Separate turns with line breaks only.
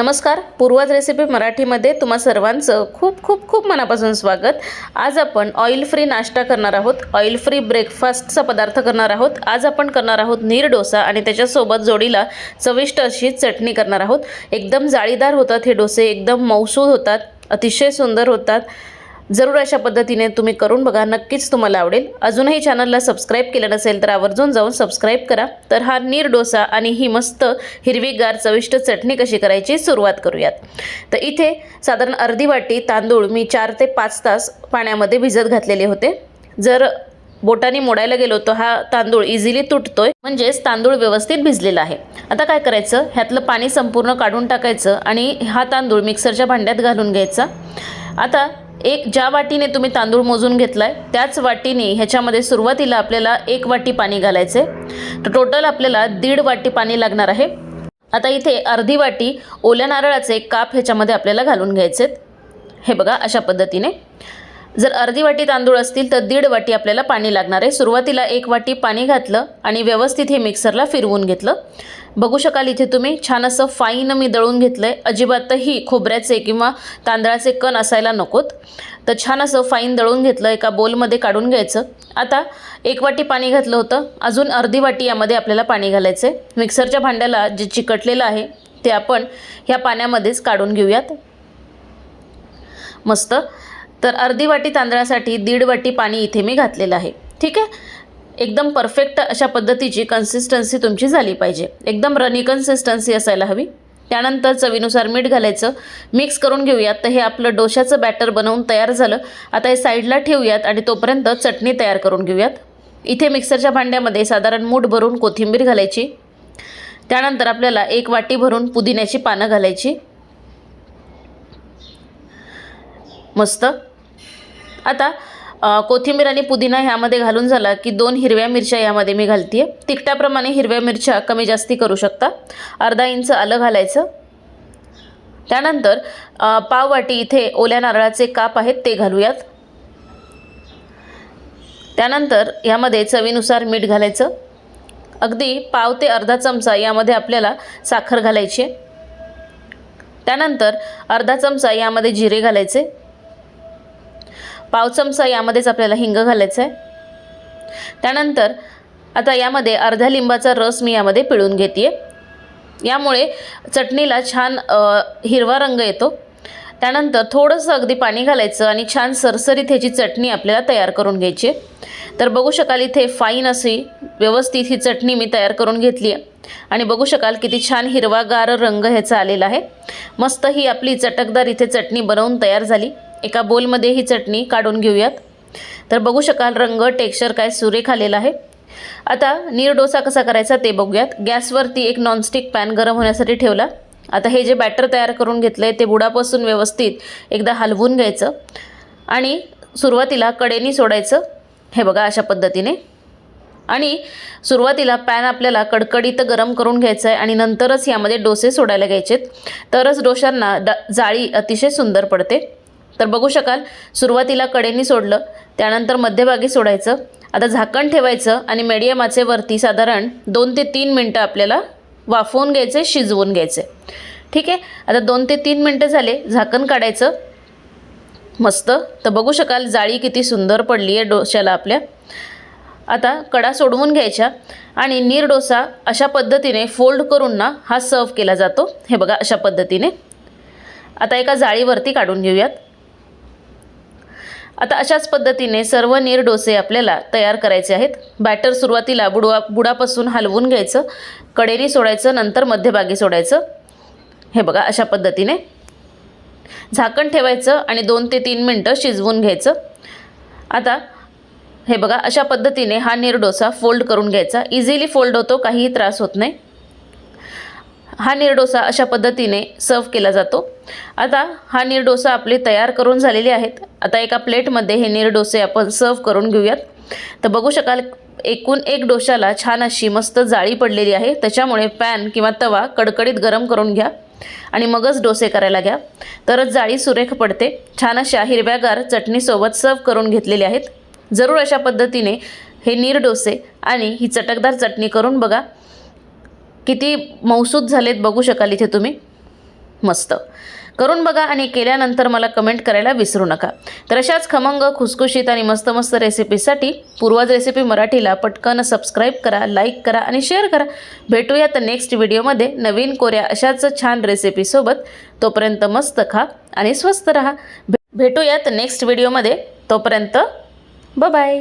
नमस्कार पूर्वज रेसिपी मराठीमध्ये तुम्हा सर्वांचं खूप खूप खूप मनापासून स्वागत. आज आपण ऑइल फ्री नाश्ता करणार आहोत ऑइल फ्री ब्रेकफास्टचा पदार्थ करणार आहोत. आज आपण करणार आहोत नीर डोसा आणि त्याच्यासोबत जोडीला चविष्ट अशी चटणी करणार आहोत. एकदम जाळीदार होतात हे डोसे एकदम मौसूद होतात अतिशय सुंदर होतात. जरूर अशा पद्धतीने तुम्ही करून बघा. नक्कीच तुम्हाला आवडेल. अजूनही चॅनलला सबस्क्राईब केलं नसेल तर आवर्जून जाऊन सबस्क्राईब करा. तर हा नीर डोसा आणि ही मस्त हिरवीगार चविष्ट चटणी कशी करायची सुरुवात करूयात. तर इथे साधारण अर्धी वाटी तांदूळ मी चार ते पाच तास पाण्यामध्ये भिजत घातलेले होते. जर बोटाने मोडायला गेलो तर हा तांदूळ इझिली तुटतोय. म्हणजेच तांदूळ व्यवस्थित भिजलेला आहे. आता काय करायचं? ह्यातलं पाणी संपूर्ण काढून टाकायचं आणि हा तांदूळ मिक्सरच्या भांड्यात घालून घ्यायचा. आता एक ज्या वाटीने तुम्ही तांदूळ मोजून घेतलाय त्याच वाटीने ह्याच्यामध्ये सुरुवातीला आपल्याला एक वाटी पाणी घालायचे तर टोटल आपल्याला दीड वाटी पाणी लागणार आहे. आता इथे अर्धी वाटी ओल्या नारळाचे काप ह्याच्यामध्ये आपल्याला घालून घ्यायचे हे बघा अशा पद्धतीने. जर अर्धी वाटी तांदूळ असतील तर दीड वाटी आपल्याला पाणी लागणार आहे. सुरुवातीला एक वाटी पाणी घातलं आणि व्यवस्थित हे मिक्सरला फिरवून घेतलं. बघू शकाल इथे तुम्ही छान असं फाईन मी दळून घेतलं आहे अजिबातही खोबऱ्याचे किंवा तांदळाचे कण असायला नकोत. तर छान असं फाईन दळून घेतलं एका बोलमध्ये काढून घ्यायचं. आता एक वाटी पाणी घातलं होतं. अजून अर्धी वाटी यामध्ये आपल्याला पाणी घालायचं आहे मिक्सरच्या भांड्याला जे चिकटलेलं आहे ते आपण ह्या पाण्यामध्येच काढून घेऊयात. मस्त. तर अर्धी वाटी तांदळासाठी दीड वाटी पाणी इथे मी घातलेलं आहे. ठीक आहे? एकदम परफेक्ट अशा पद्धतीची कन्सिस्टन्सी तुमची झाली पाहिजे. एकदम रनी कन्सिस्टन्सी असायला हवी. त्यानंतर चवीनुसार मीठ घालायचं. मिक्स करून घेऊयात. तर हे आपलं डोशाचं बॅटर बनवून तयार झालं. आता हे साईडला ठेवूयात आणि तोपर्यंत चटणी तयार करून घेऊयात. इथे मिक्सरच्या भांड्यामध्ये साधारण मूठ भरून कोथिंबीर घालायची. त्यानंतर आपल्याला एक वाटी भरून पुदिन्याची पानं घालायची. मस्त. आता कोथिंबीर आणि पुदिना ह्यामध्ये घालून झाला की दोन हिरव्या मिरच्या यामध्ये मी घालते आहे तिखटाप्रमाणे हिरव्या मिरच्या कमी जास्ती करू शकता. अर्धा इंच आलं घालायचं. त्यानंतर पाववाटी पाव वाटी इथे ओल्या नारळाचे काप आहेत ते घालूयात. त्यानंतर यामध्ये चवीनुसार मीठ घालायचं. अगदी पाव ते अर्धा चमचा यामध्ये आपल्याला साखर घालायची आहे. त्यानंतर अर्धा चमचा यामध्ये जिरे घालायचे. पाव चमचा यामध्येच आपल्याला हिंग घालायचं आहे त्यानंतर आता यामध्ये अर्ध्या लिंबाचा रस मी यामध्ये पिळून घेते यामुळे चटणीला छान हिरवा रंग येतो. त्यानंतर थोडंसं अगदी पाणी घालायचं आणि छान सरसरीत ह्याची चटणी आपल्याला तयार करून घ्यायची आहे. तर बघू शकाल इथे फाईन अशी व्यवस्थित ही चटणी मी तयार करून घेतली आहे. आणि बघू शकाल किती छान हिरवागार रंग ह्याचा आलेला आहे. मस्त ही आपली चटकदार इथे चटणी बनवून तयार झाली. एका बोलमध्ये ही चटणी काढून घेऊयात. तर बघू शकाल रंग टेक्स्चर काय सुरेख आलेला आहे. आता नीर डोसा कसा करायचा ते बघूयात. गॅसवरती एक नॉनस्टिक पॅन गरम होण्यासाठी ठेवला. आता हे जे बॅटर तयार करून घेतलं आहे ते बुडापासून व्यवस्थित एकदा हलवून घ्यायचं. आणि सुरुवातीला कडेनी सोडायचं. हे बघा अशा पद्धतीने. आणि सुरुवातीला पॅन आपल्याला कडकडीत गरम करून घ्यायचं आहे आणि नंतरच यामध्ये डोसे सोडायला घ्यायचेत. तरच डोशांना ड जाळी अतिशय सुंदर पडते. तर बघू शकाल सुरुवातीला कडेनी सोडलं त्यानंतर मध्यभागी सोडायचं. आता झाकण ठेवायचं आणि मीडियम आचेवरती साधारण दोन ते तीन मिनटं आपल्याला वाफवून घ्यायचे शिजवून घ्यायचे. ठीक आहे? आता दोन ते तीन मिनटं झाले झाकण काढायचं. मस्त. तर बघू शकाल जाळी किती सुंदर पडली आहे डोश्याला आपल्या. आता कडा सोडवून घ्यायच्या आणि नीर डोसा अशा पद्धतीने फोल्ड करून ना हा सर्व केला जातो. हे बघा अशा पद्धतीने. आता एका जाळीवरती काढून घेऊयात. आता अशाच पद्धतीने सर्व नीर डोसे आपल्याला तयार करायचे आहेत. बॅटर सुरुवातीला बुडवा बुडापासून हलवून घ्यायचं. कडेरी सोडायचं नंतर मध्यभागी सोडायचं. हे बघा अशा पद्धतीने. झाकण ठेवायचं आणि दोन ते तीन मिनटं शिजवून घ्यायचं. आता हे बघा अशा पद्धतीने हा नीर डोसा फोल्ड करून घ्यायचा. इझिली फोल्ड होतो काहीही त्रास होत नाही. हा निरडोसा अशा पद्धतीने सर्व केला जातो. आता हा निरडोसा आपले तयार करून झालेले आहेत. आता एका प्लेटमध्ये हे निरडोसे आपण सर्व करून घेऊयात. तर बघू शकाल एकूण एक डोशाला छान अशी मस्त जाळी पडलेली आहे. त्याच्यामुळे पॅन किंवा तवा कडकडीत गरम करून घ्या आणि मगच डोसे करायला घ्या. तरच जाळी सुरेख पडते. छान अशा हिरव्यागार चटणीसोबत सर्व करून घेतलेले आहेत. जरूर अशा पद्धतीने हे नीर डोसे आणि ही चटकदार चटणी करून बघा. किती मौसूद झालेत बघू शकाल इथे तुम्ही. मस्त. करून बघा आणि केल्यानंतर मला कमेंट करायला विसरू नका. तर अशाच खमंग खुसखुशीत आणि मस्त मस्त रेसिपीसाठी पूर्वज रेसिपी मराठीला पटकन सबस्क्राईब करा लाईक करा आणि शेअर करा. भेटूयात नेक्स्ट व्हिडिओमध्ये नवीन कोऱ्या अशाच छान रेसिपीसोबत तोपर्यंत मस्त खा आणि स्वस्त रहा. भेटूयात नेक्स्ट व्हिडिओमध्ये तोपर्यंत बाय